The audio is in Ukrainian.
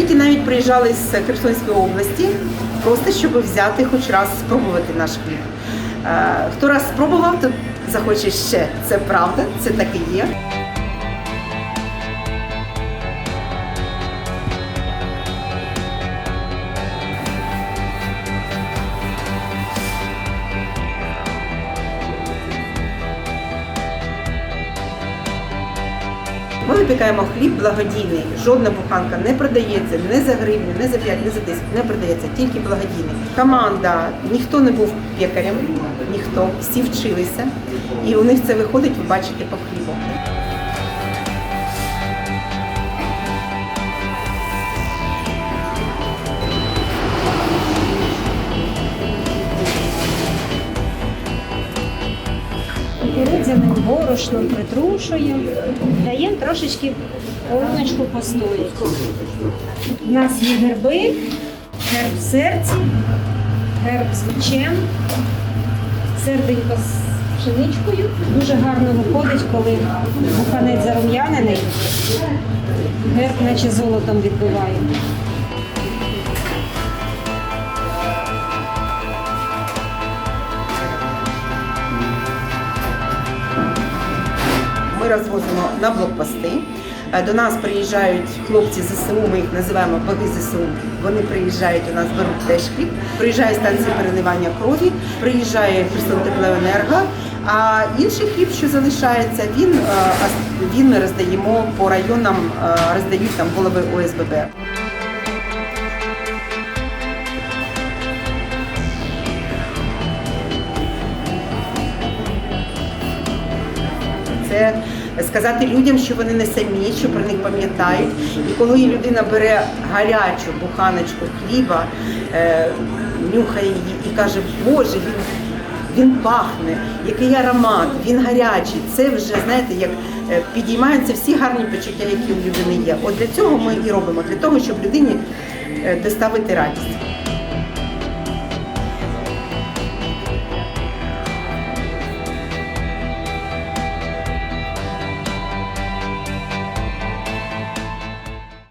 навіть приїжджали з Херсонської області, просто щоб взяти хоч раз спробувати наш хліб. Е, Хто раз спробував, то захоче ще. Це правда, це так і є. Ми випікаємо хліб благодійний. Жодна буханка не продається не за гривню, не за 5, не за 10, не продається, тільки благодійний. Команда, ніхто не був пекарем, ніхто, всі вчилися. І у них це виходить, ви бачите по хлібу. Кукурудзяним борошном притрушуємо, даємо трошечки ороночку постояти. У нас є герби, герб в серці, герб з лучем, серденько з пшеничкою. Дуже гарно виходить, коли буханець зарум'янений, герб наче золотом відбиває. Ми розвозимо на блокпости. Е, До нас приїжджають хлопці ЗСУ, ми їх називаємо боги ЗСУ. Вони приїжджають у нас, беруть теж хліб. Приїжджає станція переливання крові, приїжджає Херсон Теплоенерго. А інший хліб, що залишається, він, е, він роздаємо по районам, е, роздають там голови ОСББ. Це сказати людям, що вони не самі, що про них пам'ятають. І коли людина бере гарячу буханочку хліба, е, нюхає її і каже, Боже, він, він пахне, який аромат, він гарячий. Це вже знаєте, як е, підіймаються всі гарні почуття, які у людини є. От для цього ми і робимо, для того, щоб людині е, доставити радість.